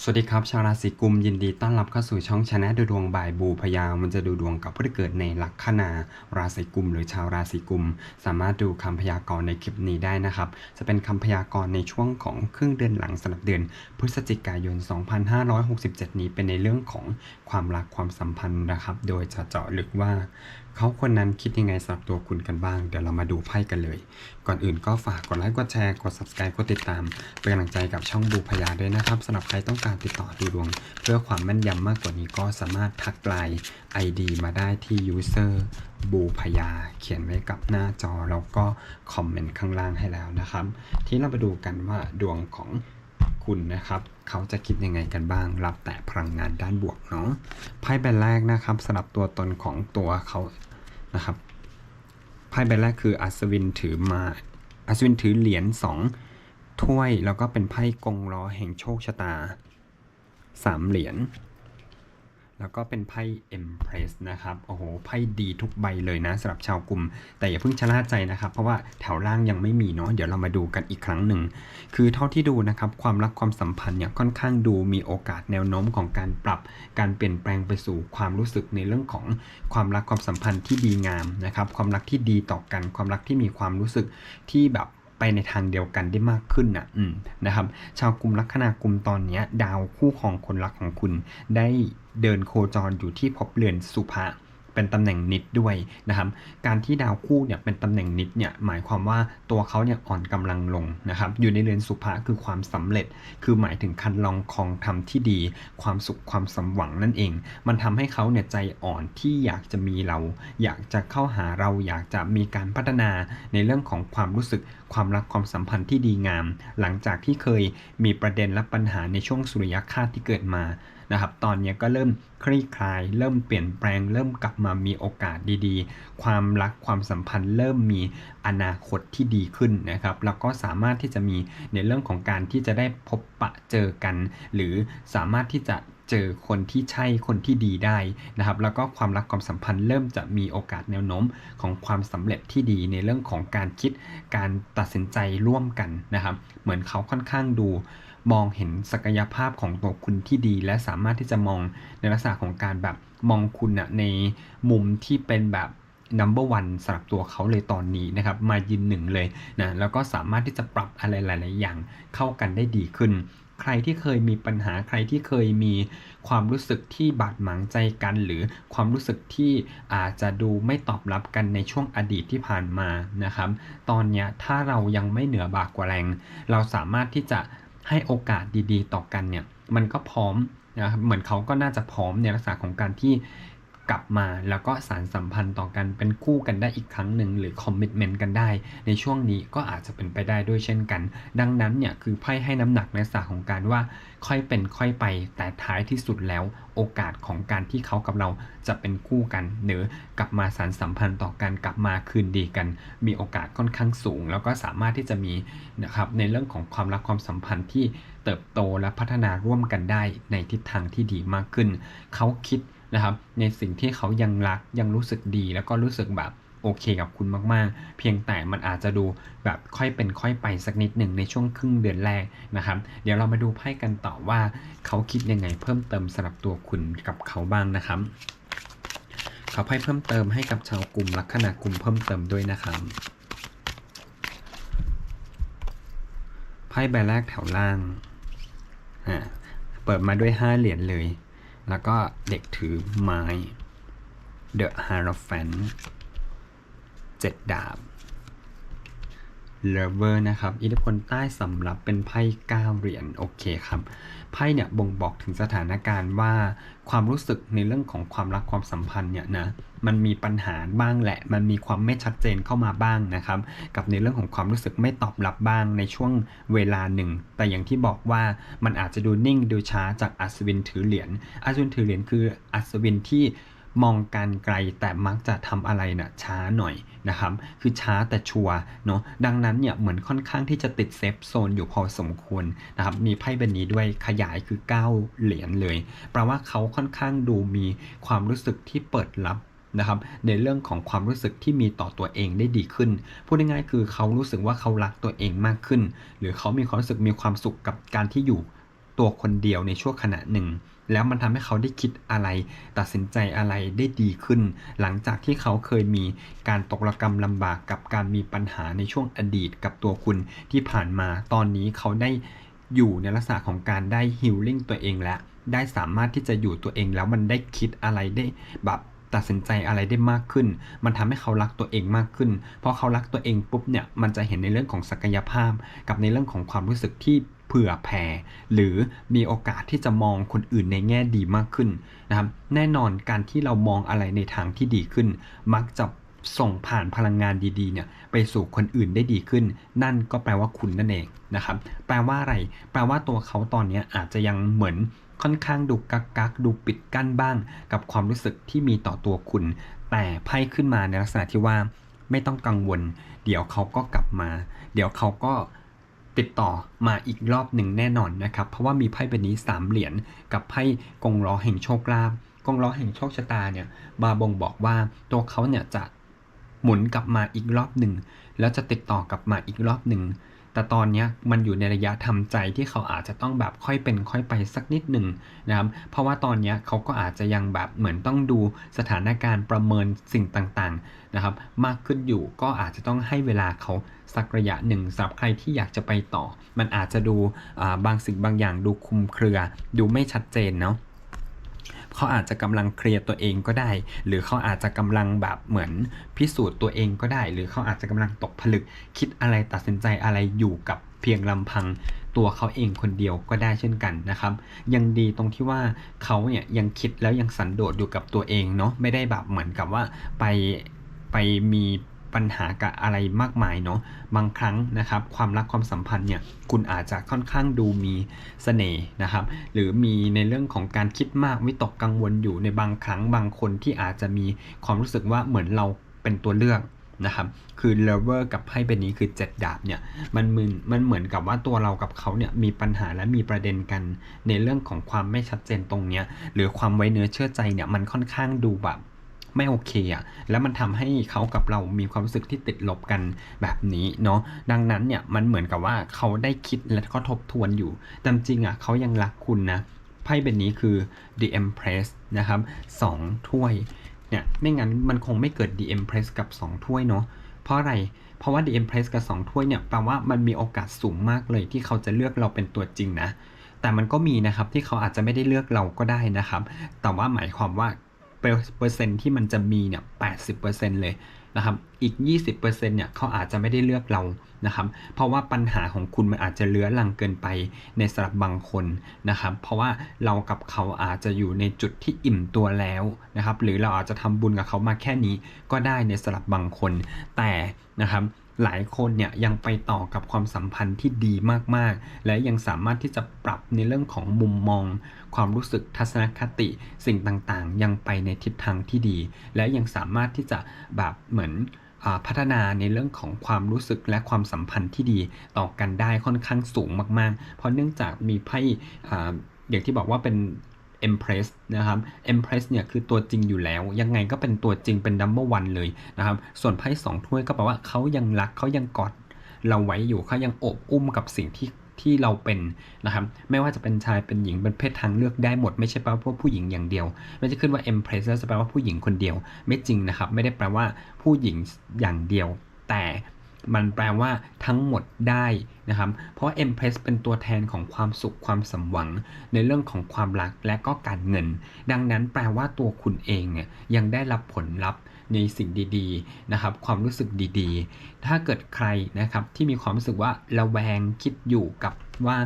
สวัสดีครับ ชาวราศีกุมยินดีต้อนรับเข้าสู่ช่องชนะดูดวงบ่ายบูพยามันจะดูดวงกับผู้ที่เกิดในลัคนาราศีกุม หรือชาวราศีกุม สามารถดูคำพยากรณ์ในคลิปนี้ได้นะครับ จะเป็นคำพยากรณ์ในช่วงของครึ่งเดือนหลังสำหรับเดือน พฤศจิกายน 2567 นี้เป็นในเรื่องของความรักความสัมพันธ์นะครับ โดยจะเจาะลึกว่า เขาคนนั้นคิดยังไงสำหรับตัวคุณกันบ้าง เดี๋ยวเรามาดูไพ่กันเลย ก่อนอื่นก็ฝากกดไลค์ กดแชร์ กด subscribe กดติดตาม เป็นกำลังใจกับช่องบูพยาด้วยนะครับสำหรับใครต้องการติดต่อดูดวง เพื่อความแม่นยำมากกว่านี้ก็สามารถทักไลน์ ID มาได้ที่ user บูพยา เขียนไว้กับหน้าจอ แล้วก็คอมเมนต์ข้างล่างให้แล้วนะครับ ที่เราไปดูกันว่าดวงของ คุณนะครับ เขาจะคิดยังไงกันบ้าง รับแต่พลังงานด้านบวกเนาะไพ่ใบแรกนะครับสำหรับตัวตนของตัวเขานะครับไพ่ใบแรกคืออัศวินถือมาอัศวินถือเหรียญสองถ้วยแล้วก็เป็นไพ่กงล้อแห่งโชคชะตาสามเหรียญ แล้วก็เป็นไพ่ Empress นะครับ โอ้โห ไพ่ดีทุกใบเลยนะสำหรับชาวกลุ่ม แต่อย่าเพิ่งชะล่าใจนะครับ เพราะว่าแถวล่างยังไม่มีเนาะ เดี๋ยวเรามาดูกันอีกครั้งหนึ่ง คือเท่าที่ดูนะครับ ความรักความสัมพันธ์เนี่ยค่อนข้างดูมีโอกาสแนวโน้มของการปรับ การเปลี่ยนแปลงไปสู่ความรู้สึกในเรื่องของความรักความสัมพันธ์ที่ดีงามนะครับ ความรักที่ดีต่อกัน ความรักที่มีความรู้สึกที่แบบ ไปในทางเดียวกันได้มากขึ้นนะอืมนะครับ ชาวกลุ่มลัคนากลุ่มตอนนี้ดาวคู่ของคนรักของคุณ ได้เดินโคจรอยู่ที่ภพเรือนสุภะ เป็นตำแหน่งนิดด้วยนะครับ การที่ดาวคู่เนี่ยเป็นตำแหน่งนิดเนี่ยหมายความว่าตัวเขาเนี่ยอ่อนกำลังลงนะครับ อยู่ในเรือนสุภะคือความสำเร็จ คือหมายถึงคันลองคองทำที่ดี ความสุขความสมหวังนั่นเอง มันทำให้เขาเนี่ยใจอ่อนที่อยากจะมีเรา อยากจะเข้าหาเราอยากจะมีการพัฒนาในเรื่องของความรู้สึกความรักความสัมพันธ์ที่ดีงาม หลังจากที่เคยมีประเด็นและปัญหาในช่วงสุริยคราสที่เกิดมา นะครับตอนนี้ก็เริ่มคลี่คลาย เริ่มเปลี่ยนแปลง เริ่มกลับมามีโอกาสดีๆ ความรักความสัมพันธ์เริ่มมีอนาคตที่ดีขึ้นนะครับแล้วก็สามารถที่จะมีในเรื่องของการที่จะได้พบปะเจอกัน หรือสามารถที่จะเจอคนที่ใช่คนที่ดีได้นะครับ แล้วก็ความรักความสัมพันธ์เริ่มจะมีโอกาสแนวโน้มของความสำเร็จที่ดีในเรื่องของการคิดการตัดสินใจร่วมกันนะครับ เหมือนเขาค่อนข้างดู มองเห็นศักยภาพของตัวคุณที่ดี และสามารถที่จะมองในลักษณะของการแบบมองคุณอะในมุมที่เป็นแบบ number one สำหรับตัวเขาเลยตอนนี้นะครับ มายืนหนึ่งเลยนะแล้วก็สามารถที่จะปรับอะไรหลาย ๆ อย่างเข้ากันได้ดีขึ้น ใครที่เคยมีปัญหาใครที่เคยมีความรู้สึกที่บาดหมางใจกัน หรือความรู้สึกที่อาจจะดูไม่ตอบรับกันในช่วงอดีตที่ผ่านมานะครับ ตอนนี้ถ้าเรายังไม่เหนือบากกว่าแรง เราสามารถที่จะ ให้โอกาสดีๆ ต่อกันเนี่ยมันก็พร้อมนะครับเหมือนเขาก็น่าจะพร้อมในลักษณะของการที่ กลับมาแล้วก็สารสัมพันธ์ต่อกันเป็นคู่กันได้อีกครั้งหนึ่งหรือคอมมิชเมนต์กันได้ ในช่วงนี้ก็อาจจะเป็นไปได้ด้วยเช่นกัน ดังนั้นเนี่ยคือไพ่ให้น้ำหนักในลักษณะของการว่า ค่อยเป็นค่อยไป แต่ท้ายที่สุดแล้วโอกาสของการที่เขากับเราจะเป็นคู่กันหรือกลับมาสารสัมพันธ์ต่อกันกลับมาคืนดีกัน มีโอกาสค่อนข้างสูง แล้วก็สามารถที่จะมีนะครับในเรื่องของความรักความสัมพันธ์ที่เติบโตและพัฒนาร่วมกันได้ในทิศทางที่ดีมากขึ้น เขาคิด นะครับ ในสิ่งที่เขายังรักยังรู้สึกดี แล้วก็รู้สึกแบบโอเคกับคุณมากๆ เพียงแต่มันอาจจะดูแบบค่อยเป็นค่อยไปสักนิดหนึ่งในช่วงครึ่งเดือนแรกนะครับ เดี๋ยวเรามาดูไพ่กันต่อว่าเขาคิดยังไงเพิ่มเติมสำหรับตัวคุณกับเขาบ้างนะครับเขาไพ่เพิ่มเติมให้กับชาวกลุ่มลัคนากลุ่มเพิ่มเติมด้วยนะครับไพ่ใบแรกแถวล่างอ่าเปิดมาด้วยห้าเหรียญเลย แล้วก็เด็กถือไม้ The Hierophant เจ็ดดาบ Lover นะครับ อิทธิพลใต้สำรับเป็นไพ่เก้าเหรียญโอเคครับ ไพ่เนี่ยบ่งบอกถึงสถานการณ์ว่าความรู้สึกในเรื่องของความรักความสัมพันธ์เนี่ยนะมันมีปัญหาบ้างแหละ มันมีความไม่ชัดเจนเข้ามาบ้างนะครับ กับในเรื่องของความรู้สึกไม่ตอบรับบ้างในช่วงเวลาหนึ่ง แต่อย่างที่บอกว่ามันอาจจะดูนิ่งดูช้าจากอัศวินถือเหรียญ อัศวินถือเหรียญคืออัศวินที่ มองการไกลแต่มักจะทำอะไรนะ่ะช้าหน่อยนะครับคือช้าแต่ชัวร์เนาะดังนั้นเนี่ยเหมือนค่อนข้างที่จะติดเซฟโซนอยู่พอสมควรนะครับมีไพ่ใบนี้ด้วยขยายคือ 9 เหรียญเลยแปลว่าเขาค่อนข้างดูมีความรู้สึกที่เปิดรับนะครับในเรื่องของความรู้สึกที่มีต่อตัวเองได้ดีขึ้น พูดง่ายๆคือเขารู้สึกว่าเขารักตัวเองมากขึ้น หรือเขามีความรู้สึกมีความสุขกับการที่อยู่ ตัวคนเดียวในช่วงขณะหนึ่ง แล้วมันทำให้เขาได้คิดอะไร ตัดสินใจอะไรได้ดีขึ้น หลังจากที่เขาเคยมีการตกระกรรมลำบากกับการมีปัญหาในช่วงอดีตกับตัวคุณที่ผ่านมา ตอนนี้เขาได้อยู่ในลักษณะของการได้ฮิลลิ่งตัวเองแล้วได้สามารถที่จะอยู่ตัวเองแล้วมันได้คิดอะไรได้แบบตัดสินใจอะไรได้มากขึ้น มันทำให้เขารักตัวเองมากขึ้น เพราะเขารักตัวเองปุ๊บเนี่ย มันจะเห็นในเรื่องของศักยภาพ กับในเรื่องของความรู้สึกที่ ผื่อแผ่ หรือมีโอกาสที่จะมองคนอื่นในแง่ดีมากขึ้นนะครับแน่นอนการที่เรามองอะไรในทางที่ดีขึ้น มักจะส่งผ่านพลังงานดีๆเนี่ยไปสู่คนอื่นได้ดีขึ้น นั่นก็แปลว่าคุณนั่นเองนะครับ แปลว่าอะไร แปลว่าตัวเขาตอนนี้อาจจะยังเหมือนค่อนข้างดูกักกักดูปิดกั้นบ้าง กับความรู้สึกที่มีต่อตัวคุณ แต่ไพ่ขึ้นมาในลักษณะที่ว่า ไม่ต้องกังวล เดี๋ยวเขาก็กลับมา เดี๋ยวเขาก็ ติดต่อมาอีกรอบหนึ่งแน่นอนนะครับ เพราะว่ามีไพ่ใบนี้ 3 เหรียญกับไพ่กงล้อแห่งโชคลาภกงล้อแห่งโชคชะตาเนี่ยมาบงบอกว่าตัวเขาเนี่ยจะหมุนกลับมาอีกรอบหนึ่งแล้วจะติดต่อกลับมาอีกรอบหนึ่งแต่ตอนนี้มันอยู่ในระยะทำใจที่เขาอาจจะต้องแบบค่อยเป็นค่อยไปสักนิดหนึ่งนะครับ เพราะว่าตอนนี้เขาก็อาจจะยังแบบเหมือนต้องดูสถานการณ์ประเมินสิ่งต่างๆนะครับ มากขึ้นอยู่ก็อาจจะต้องให้เวลาเขา สักระยะหนึ่งสำหรับใครที่อยากจะไปต่อ มันอาจจะดูบางสิ่งบางอย่างดูคุมเครือ ดูไม่ชัดเจนเนาะเขาอาจจะกำลังเคลียร์ตัวเองก็ได้ หรือเขาอาจจะกำลังแบบเหมือนพิสูจน์ตัวเองก็ได้ หรือเขาอาจจะกำลังตกผลึก คิดอะไรตัดสินใจอะไรอยู่กับเพียงลำพังตัวเขาเองคนเดียวก็ได้เช่นกันนะครับ ยังดีตรงที่ว่าเขาเนี่ยยังคิดแล้วยังสันโดษอยู่กับตัวเองเนาะไม่ได้แบบเหมือนกับว่าไปไปมี ปัญหากับอะไรมากมายเนาะบางครั้งนะครับความรักความสัมพันธ์เนี่ยคุณอาจจะค่อนข้างดูมีสเสน่ห์นะครับหรือมีในเรื่องของการคิดมากวิตกกังวลอยู่ในบางครั้งบางคนที่อาจจะมีความรู้สึกว่าเหมือนเราเป็นตัวเลือกนะครับคือเลเวอร์กับไพ่ใบนี้คือ 7 ดาบเนี่ยมันมืนมันเหมือนกับว่าตัวเรากับเขาเนี่ยมีปัญหาและมีประเด็นกันในเรื่องของความไม่ชัดเจนตรงเนี้ยหรือความไว้เนื้อเชื่อใจเนี่ยมันค่อนข้างดูแบบ ไม่โอเคอะแล้วมันทำให้เขากับเรามีความรู้สึกที่ติดลบกันแบบนี้เนาะดังนั้นเนี่ยมันเหมือนกับว่าเขาได้คิดและก็ทบทวนอยู่แต่จริงอะเขายังรักคุณนะไพ่เป็นนี้คือ The Empress นะครับ2ถ้วยเนี่ยไม่งั้นมันคงไม่เกิด The Empress กับ 2 ถ้วยเนาะเพราะอะไรเพราะว่า The Empress กับ 2 ถ้วยเนี่ยแปลว่ามันมีโอกาสสูงมากเลยที่เขาจะเลือกเราเป็นตัวจริงนะ แต่มันก็มีนะครับที่เขาอาจจะไม่ได้เลือกเราก็ได้นะครับ แต่ว่าหมายความว่า เปอร์เซ็นที่มันจะมีเนี่ยแปเปอร์เซ็นเลยนะครับ อีก 20%เนี่ยเขาอาจจะไม่ได้เลือกเรานะครับ เพราะว่าปัญหาของคุณมันอาจจะเลื้อลังเกินไปในสำหรับบางคนนะครับ เพราะว่าเรากับเขาอาจจะอยู่ในจุดที่อิ่มตัวแล้วนะครับ หรือเราอาจจะทำบุญกับเขามาแค่นี้ก็ได้ในสำหรับบางคน แต่นะครับ หลายคนเนี่ยยังไปต่อกับความสัมพันธ์ที่ดีมากๆ และยังสามารถที่จะปรับในเรื่องของมุมมอง ความรู้สึกทัศนคติ สิ่งต่างๆ ยังไปในทิศทางที่ดี และยังสามารถที่จะแบบเหมือนพัฒนาในเรื่องของความรู้สึกและความสัมพันธ์ที่ดีต่อกันได้ค่อนข้างสูงมาก ๆ เพราะเนื่องจากมีไพ่อย่างที่บอกว่าเป็น Empress นะครับ Empress เนี่ยคือตัวจริงอยู่แล้ว ยังไงก็เป็นตัวจริงเป็น number one เลยนะครับ ส่วนไพ่สองถ้วยก็แปลว่าเขายังรักเขายังกอดเราไว้อยู่เขายังอบอุ้มกับสิ่งที่ที่เราเป็นนะครับไม่ว่าจะเป็นชายเป็นหญิงเป็นเพศทางเลือกได้หมด ไม่ใช่แปลว่าผู้หญิงอย่างเดียว ไม่จะขึ้นว่า Empress จะแปลว่าผู้หญิงคนเดียว ไม่จริงนะครับ ไม่ได้แปลว่าผู้หญิงอย่างเดียว แต่ มันแปลว่าทั้งหมดได้นะครับ เพราะ Empress เป็นตัวแทนของความสุขความสมหวัง ในเรื่องของความรักและก็การเงิน ดังนั้นแปลว่าตัวคุณเองเนี่ยยังได้รับผลลัพธ์ในสิ่งดีๆนะครับ ความรู้สึกดีๆ ถ้าเกิดใครนะครับที่มีความรู้สึกว่าระแวงคิดอยู่กับว่า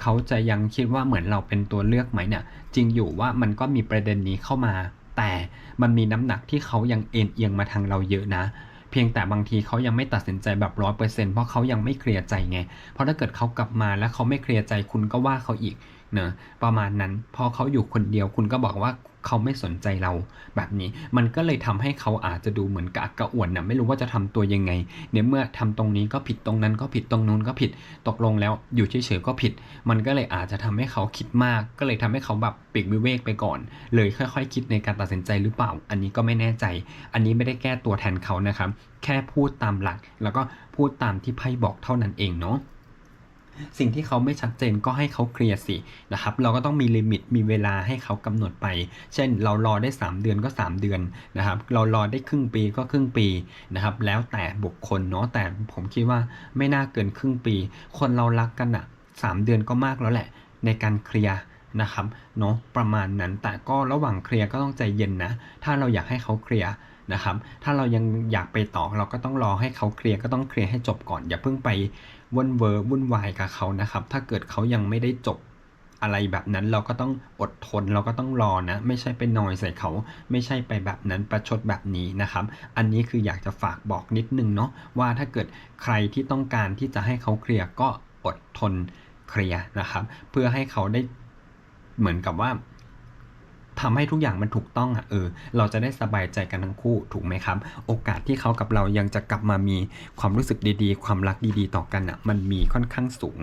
เขาจะยังคิดว่าเหมือนเราเป็นตัวเลือกไหมเนี่ยจริงอยู่ว่ามันก็มีประเด็นนี้เข้ามา แต่มันมีน้ำหนักที่เขายังเอ็นเอียงมาทางเราเยอะนะ พียงแต่บางทีเขายังไม่ตัดสินใจแบบร้อยเปอร์เซ็นต์เพราะเขายังไม่เคลียร์ใจไง เพราะถ้าเกิดเขากลับมาแล้วเขาไม่เคลียร์ใจคุณก็ว่าเขาอีกเนอะประมาณนั้น พอเขาอยู่คนเดียวคุณก็บอกว่า เขาไม่สนใจเราแบบนี้ มันก็เลยทำให้เขาอาจจะดูเหมือนกะกระอ่วนนะไม่รู้ว่าจะทำตัวยังไงเนี่ยเมื่อทำตรงนี้ก็ผิดตรงนั้นก็ผิดตรงนู้นก็ผิดตกลงแล้วอยู่เฉยๆก็ผิด มันก็เลยอาจจะทำให้เขาคิดมาก ก็เลยทำให้เขาแบบปีกวิเวกไปก่อน เลยค่อย ๆ คิดในการตัดสินใจหรือเปล่า อันนี้ก็ไม่แน่ใจ อันนี้ไม่ได้แก้ตัวแทนเขานะครับ แค่พูดตามหลัก แล้วก็พูดตามที่ไพ่บอกเท่านั้นเองเนาะ สิ่งที่เขาไม่ชัดเจนก็ให้เขาเคลียร์สินะครับเราก็ต้องมีลิมิตมีเวลาให้เขากำหนดไป เช่น เรารอได้ 3 เดือนก็ 3 เดือนนะครับเรารอได้ครึ่งปีก็ครึ่งปีนะครับแล้วแต่บุคคลเนาะแต่ผมคิดว่าไม่น่าเกินครึ่งปี คนเรารักกันอะสามเดือนก็มากแล้วแหละ ในการเคลียร์นะครับเนาะประมาณนั้นแต่ก็ระหว่างเคลียร์ก็ต้องใจเย็นนะ ถ้าเราอยากให้เขาเคลียร์นะครับ ถ้าเรายังอยากไปต่อเราก็ต้องรอให้เขาเคลียร์ก็ต้องเคลียร์ให้จบก่อน อย่าเพิ่งไป วุ่นเวอร์วุ่นวายกับเขานะครับ ถ้าเกิดเขายังไม่ได้จบอะไรแบบนั้นเราก็ต้องอดทนเราก็ต้องรอนะ ไม่ใช่ไปนอยใส่เขา ไม่ใช่ไปแบบนั้นประชดแบบนี้นะครับ อันนี้คืออยากจะฝากบอกนิดนึงเนาะว่าถ้าเกิดใครที่ต้องการที่จะให้เขาเคลียร์ก็อดทนเคลียร์นะครับ เพื่อให้เขาได้เหมือนกับว่า ทำให้ทุกอย่างมันถูกต้องอะเออ เราจะได้สบายใจกันทั้งคู่ถูกไหมครับ โอกาสที่เขากับเรายังจะกลับมามีความรู้สึกดีๆ ความรักดีๆ ต่อกันอะมันมีค่อนข้างสูง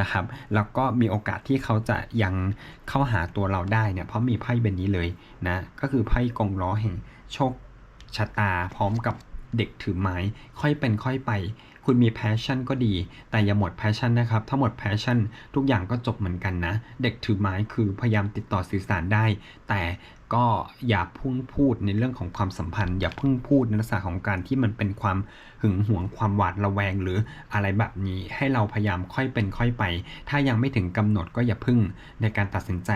นะครับ แล้วก็มีโอกาสที่เขาจะยังเข้าหาตัวเราได้เนี่ยเพราะมีไพ่เบนี้เลยนะก็คือไพ่กองล้อแห่งโชคชะตาพร้อมกับ เด็กถือไม้ ค่อยเป็นค่อยไป คุณมีแพชชั่นก็ดี แต่อย่าหมดแพชชั่นนะครับ ถ้าหมดแพชชั่นทุกอย่างก็จบเหมือนกันนะ เด็กถือไม้คือพยายามติดต่อสื่อสารได้ แต่ก็อย่าพุ่งพูดในเรื่องของความสัมพันธ์ อย่าพิ่งพูดในลักษณะของการที่มันเป็นความหึงหวงความหวาดระแวงหรืออะไรแบบนี้ ให้เราพยายามค่อยเป็นค่อยไป ถ้ายังไม่ถึงกำหนดก็อย่าพึ่งในการตัดสินใจ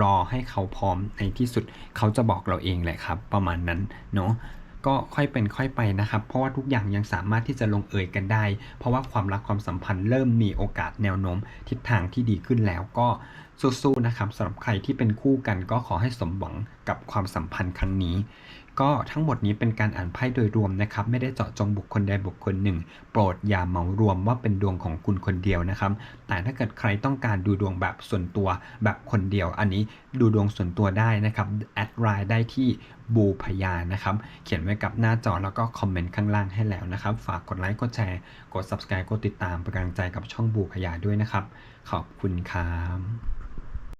รอให้เขาพร้อมในที่สุดเขาจะบอกเราเองแหละครับ ประมาณนั้นเนาะ ก็ค่อยเป็นค่อยไปนะครับ เพราะว่าทุกอย่างยังสามารถที่จะลงเอยกันได้ เพราะว่าความรักความสัมพันธ์เริ่มมีโอกาสแนวโน้ม ทิศทางที่ดีขึ้นแล้วก็สู้ๆนะครับสำหรับใครที่เป็นคู่กันก็ขอให้สมหวังกับความสัมพันธ์ครั้งนี้ ก็ทั้งหมดนี้เป็นการอ่านไพ่โดยรวมนะครับ ไม่ได้เจาะจงบุคคลใดบุคคลหนึ่ง โปรดอย่าเหมารวมว่าเป็นดวงของคุณคนเดียวนะครับ แต่ถ้าเกิดใครต้องการดูดวงแบบส่วนตัวแบบคนเดียว อันนี้ดูดวงส่วนตัวได้นะครับแอดไลน์ได้ที่บูพยานะครับ เขียนไว้กับหน้าจอแล้วก็คอมเมนต์ข้างล่างให้แล้วนะครับ ฝากกดไลค์กดแชร์กด subscribe กดติดตามเป็นกำลังใจกับช่องบูพยาด้วยนะครับ ขอบคุณครับ